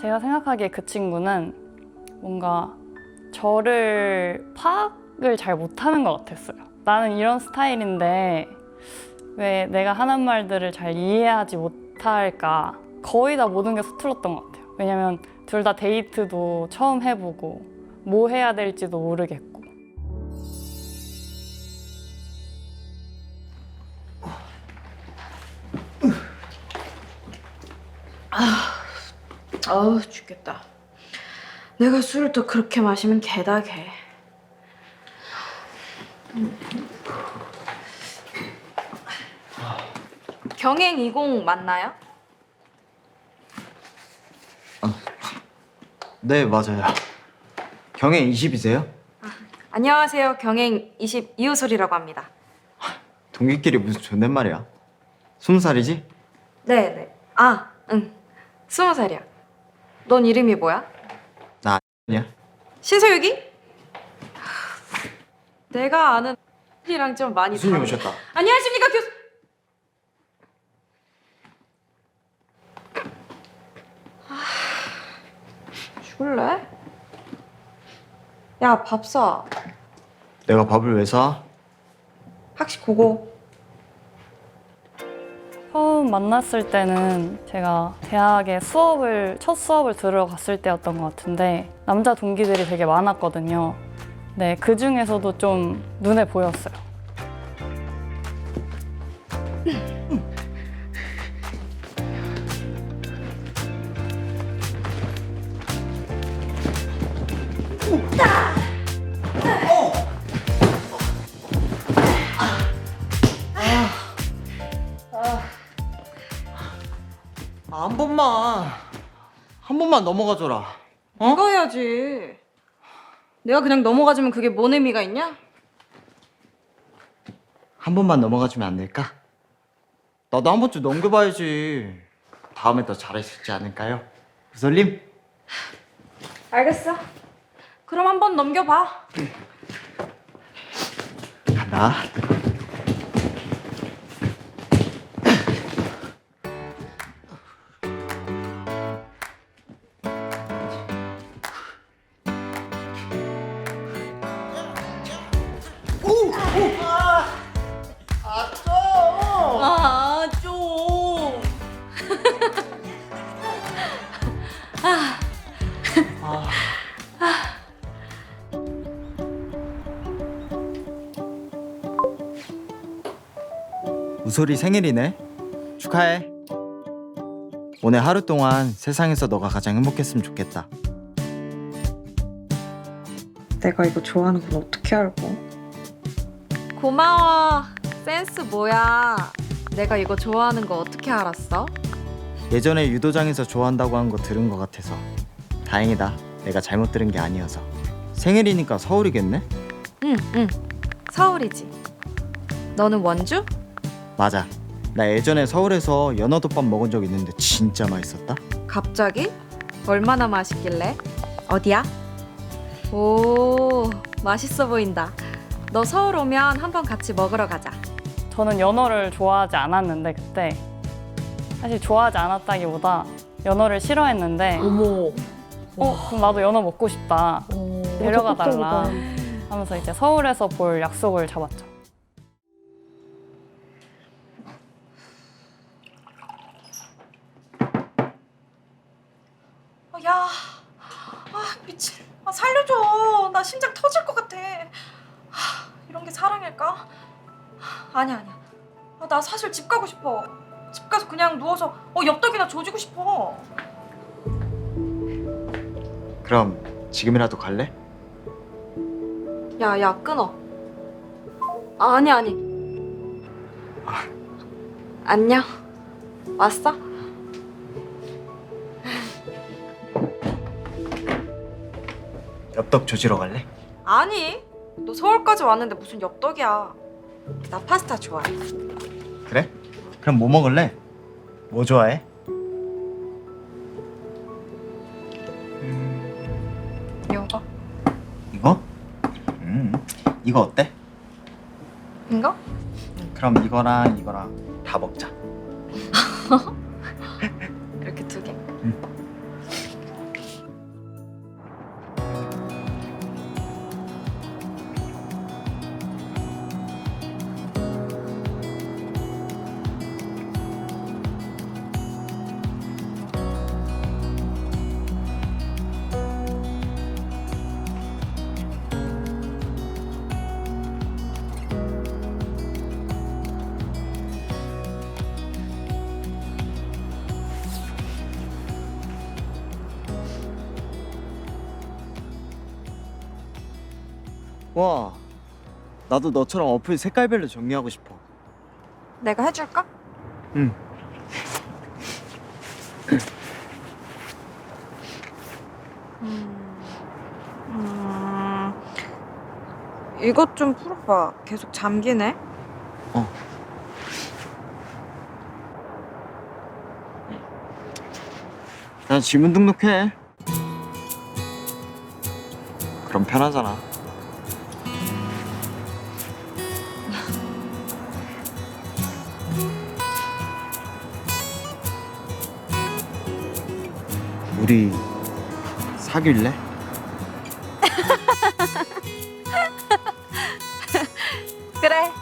제가 생각하기에 그 친구는 뭔가 저를 파악을 잘 못하는 것 같았어요. 나는 이런 스타일인데 왜 내가 하는 말들을 잘 이해하지 못할까? 거의 다 모든 게 서툴렀던 것 같아요. 왜냐면 둘 다 데이트도 처음 해보고 뭐 해야 될지도 모르겠고. 아 우 죽겠다. 내가 술을 또 그렇게 마시면 개다 개. 경행 20 맞나요? 네 맞아요. 경혜 20이세요? 안녕하세요. 경행 20 이호솔이라고 합니다. 동기끼리 무슨 존댓말이야? 스무 살이지? 네 네. 아, 응. 스무 살이야. 넌 이름이 뭐야? 나 아니야. 신서유기? 내가 아는 이랑 좀 많이 다르- 오셨다. 안녕하십니까 교수. 아, 죽을래? 야 밥 사. 내가 밥을 왜 사? 학식 고고. 처음 만났을 때는 제가 대학에 수업을 첫 수업을 들어갔을 때였던 것 같은데 남자 동기들이 되게 많았거든요. 네, 그 중에서도 좀 눈에 보였어요. 한 번만 한 번만 넘어가줘라. 이거 해야지. 내가 그냥 넘어가주면 그게 뭔 의미가 있냐? 한 번만 넘어가주면 안 될까? 나도 한 번쯤 넘겨봐야지. 다음에 더 잘할 수 있지 않을까요? 구설님? 알겠어. 그럼 한 번 넘겨봐. 간다. 우솔이 생일이네. 축하해. 오늘 하루 동안 세상에서 너가 가장 행복했으면 좋겠다. 내가 이거 좋아하는 건 어떻게 알고? 고마워. 센스 뭐야? 내가 이거 좋아하는 거 어떻게 알았어? 예전에 유도장에서 좋아한다고 한 거 들은 것 같아서 다행이다. 내가 잘못 들은 게 아니어서. 생일이니까 서울이겠네? 응, 응. 서울이지. 너는 원주? 맞아. 나 예전에 서울에서 연어덮밥 먹은 적 있는데 진짜 맛있었다. 갑자기? 얼마나 맛있길래? 어디야? 오, 맛있어 보인다. 너 서울 오면 한번 같이 먹으러 가자. 저는 연어를 좋아하지 않았는데 그때 사실 좋아하지 않았다기보다 연어를 싫어했는데 어머. 어 그럼 나도 연어 먹고 싶다 어, 데려가 달라. 하면서 이제 서울에서 볼 약속을 잡았죠. 야, 아 미친. 아, 살려줘. 나 심장 터질 것 같아. 하, 이런 게 사랑일까? 하, 아니야 아니야. 아, 나 사실 집 가고 싶어. 집 가서 그냥 누워서 어 엽떡이나 조지고 싶어. 그럼 지금이라도 갈래? 야, 야, 끊어. 아, 아니, 아니. 안녕. 왔어? 엽떡 조지러 갈래? 아니. 너 서울까지 왔는데 무슨 엽떡이야. 나 파스타 좋아해. 그래? 그럼 뭐 먹을래? 뭐 좋아해? 이거? 이거? 음, 이거 어때? 이거? 그럼 이거랑 이거랑 다 먹자. 와, 나도 너처럼 어플 색깔별로 정리하고 싶어. 내가 해줄까? 응. 음, 음, 이것 좀 풀어봐. 계속 잠기네. 그냥 지문 등록해. 그럼 편하잖아. 우리 사귈래? 그래.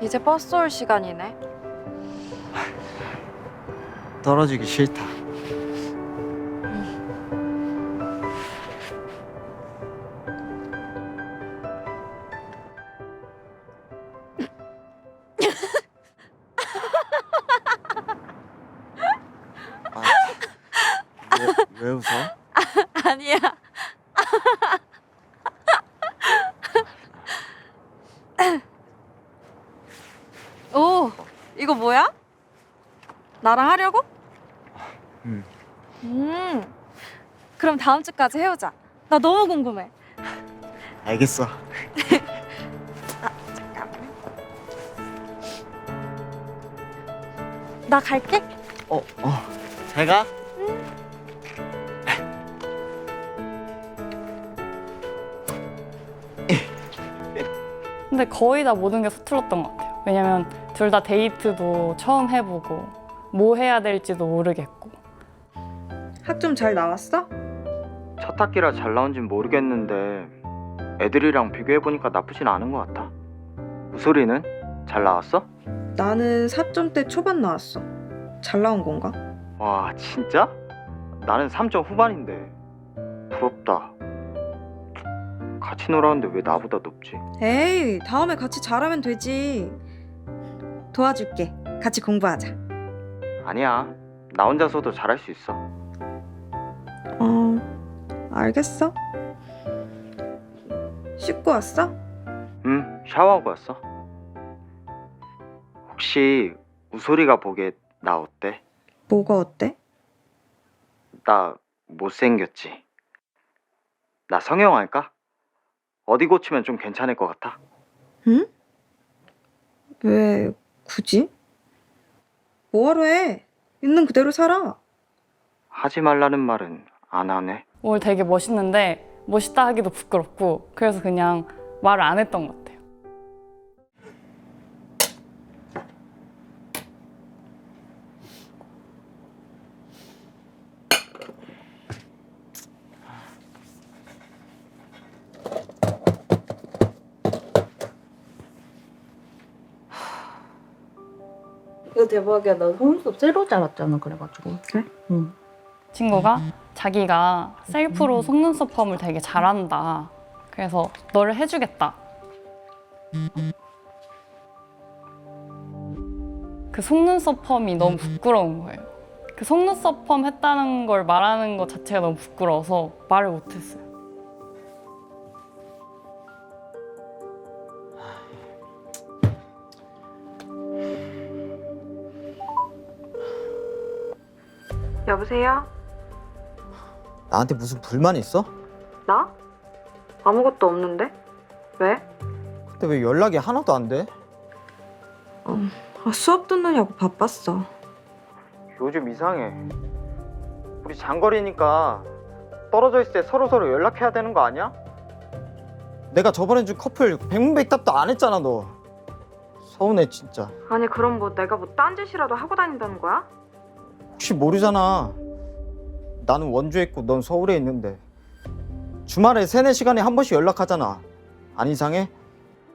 이제 버스 올 시간이네. 떨어지기 싫다. 웃어? 아니야. 오, 이거 뭐야? 나랑 하려고? 응. 음. 그럼 다음 주까지 해오자. 나 너무 궁금해. 알겠어. 나 갈게. 어, 어. 잘 가. 근데 거의 다 모든 게 서툴렀던 것 같아요. 왜냐면 둘 다 데이트도 처음 해보고 뭐 해야 될지도 모르겠고 학점 잘 나왔어? 첫 학기라 잘 나온진 모르겠는데 애들이랑 비교해보니까 나쁘진 않은 것 같아. 우소리는 잘 나왔어? 나는 4점대 초반 나왔어. 잘 나온 건가? 와 진짜? 나는 3점 후반인데 부럽다. 같이 놀았는데 왜 나보다 높지? 에이, 다음에 같이 잘하면 되지. 도와줄게. 같이 공부하자. 아니야. 나 혼자서도 잘할 수 있어. 어, 알겠어. 씻고 왔어? 응, 샤워하고 왔어. 혹시 우소리가 보기에 나 어때? 뭐가 어때? 나 못생겼지? 나 성형할까? 어디 고치면 좀 괜찮을 것 같아? 응? 왜 굳이? 뭐하러 해? 있는 그대로 살아. 하지 말라는 말은 안 하네. 오늘 되게 멋있는데 멋있다 하기도 부끄럽고 그래서 그냥 말을 안 했던 것 같아 대박이야. 나 속눈썹 새로 자랐잖아. 그래가지고. 그래? 응. 친구가 자기가 셀프로 속눈썹 펌을 되게 잘한다. 그래서 너를 해주겠다. 그 속눈썹 펌이 너무 부끄러운 거예요. 그 속눈썹 펌 했다는 걸 말하는 것 자체가 너무 부끄러워서 말을 못했어요. 여보세요? 나한테 무슨 불만 있어? 나? 아무것도 없는데? 왜? 근데 왜 연락이 하나도 안 돼? 아, 수업 듣느냐고 바빴어. 요즘 이상해. 우리 장거리니까 떨어져 있을 때 서로 서로 연락해야 되는 거 아니야? 내가 저번에 준 커플 백문백답도 안 했잖아 너. 서운해 진짜. 아니 그럼 뭐 내가 뭐 딴짓이라도 하고 다닌다는 거야? 혹시 모르잖아. 나는 원주에 있고 넌 서울에 있는데 주말에 세네 시간에 한 번씩 연락하잖아. 안 이상해?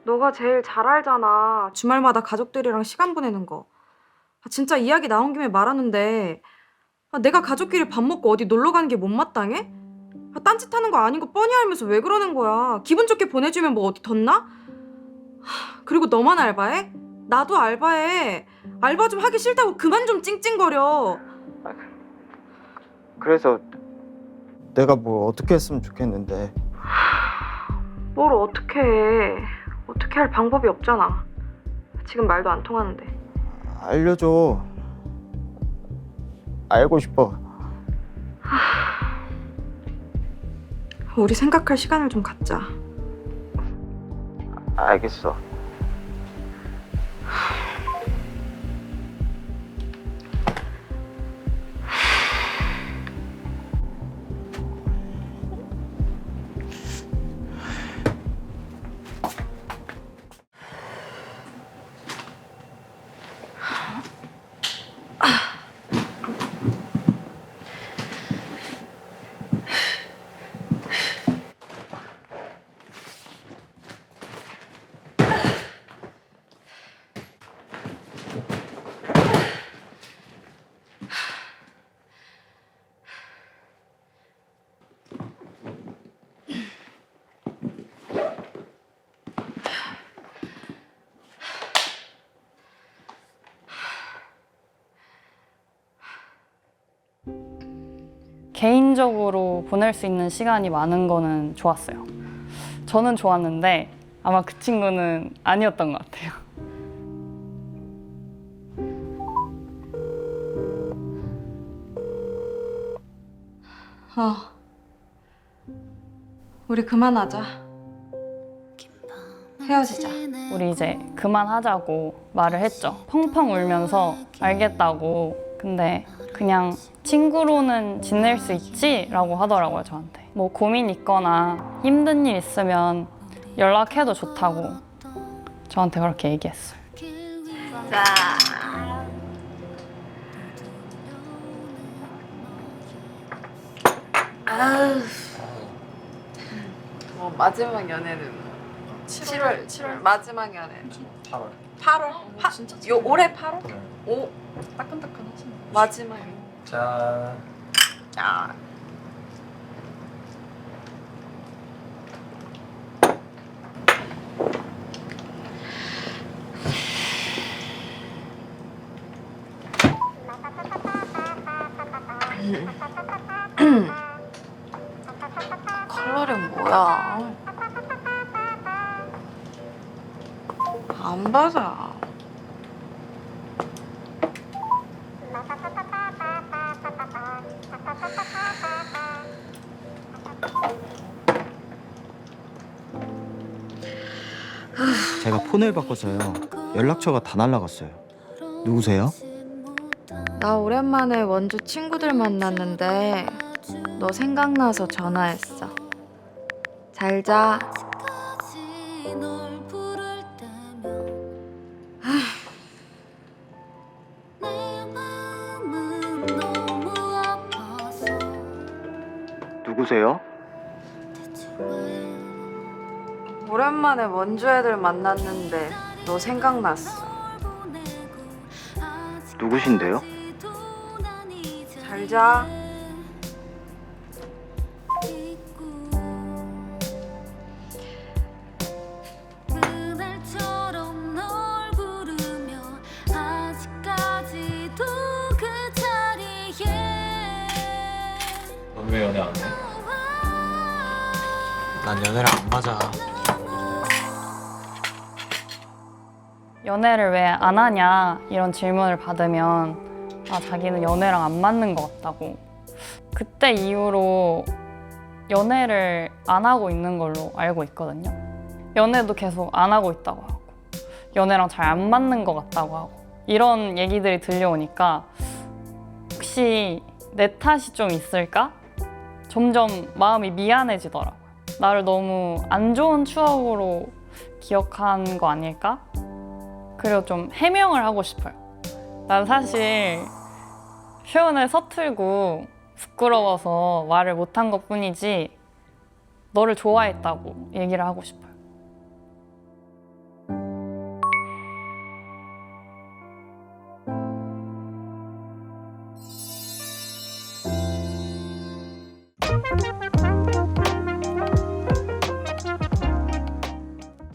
너가 제일 잘 알잖아. 주말마다 가족들이랑 시간 보내는 거. 아, 진짜 이야기 나온 김에 말하는데 아, 내가 가족끼리 밥 먹고 어디 놀러 가는 게 못마땅해? 아, 딴짓 하는 거 아닌 거 뻔히 알면서 왜 그러는 거야? 기분 좋게 보내주면 뭐 어디 덧나? 하, 그리고 너만 알바해? 나도 알바해. 알바 좀 하기 싫다고 그만 좀 찡찡거려. 그래서 내가 뭐 어떻게 했으면 좋겠는데 뭘 어떻게 해. 어떻게 할 방법이 없잖아. 지금 말도 안 통하는데. 알려줘. 알고 싶어. 우리 생각할 시간을 좀 갖자. 알겠어. 개인적으로 보낼 수 있는 시간이 많은 거는 좋았어요. 저는 좋았는데 아마 그 친구는 아니었던 것 같아요. 어. 우리 그만하자. 헤어지자. 우리 이제 그만하자고 말을 했죠. 펑펑 울면서 알겠다고. 근데 그냥 친구로는 지낼 수 있지? 라고 하더라고요, 저한테. 뭐 고민 있거나 힘든 일 있으면 연락해도 좋다고 저한테 그렇게 얘기했어요. 자. 아우. 어, 마지막 연애는 7월 7월 마지막 연애 8월. 8월? 파, 요 올해 8월? 오. 따끈따끈하지. 마지막 자, 야. 컬러링 뭐야? 안 받아. 제가 폰을 바꿔서요. 연락처가 다 날라갔어요. 누구세요? 나 오랜만에 원주 친구들 만났는데 너 생각나서 전화했어. 잘 자. 누구세요? 오랜만에 원주 애들 만났는데 너 생각났어. 누구신데요? 잘 자. 맞아. 연애를 왜 안 하냐 이런 질문을 받으면 아 자기는 연애랑 안 맞는 것 같다고 그때 이후로 연애를 안 하고 있는 걸로 알고 있거든요 연애도 계속 안 하고 있다고 하고 연애랑 잘 안 맞는 것 같다고 하고 이런 얘기들이 들려오니까 혹시 내 탓이 좀 있을까? 점점 마음이 미안해지더라고요 나를 너무 안 좋은 추억으로 기억한 거 아닐까? 그리고 좀 해명을 하고 싶어요. 난 사실 표현을 서툴고 부끄러워서 말을 못한 것 뿐이지 너를 좋아했다고 얘기를 하고 싶어요.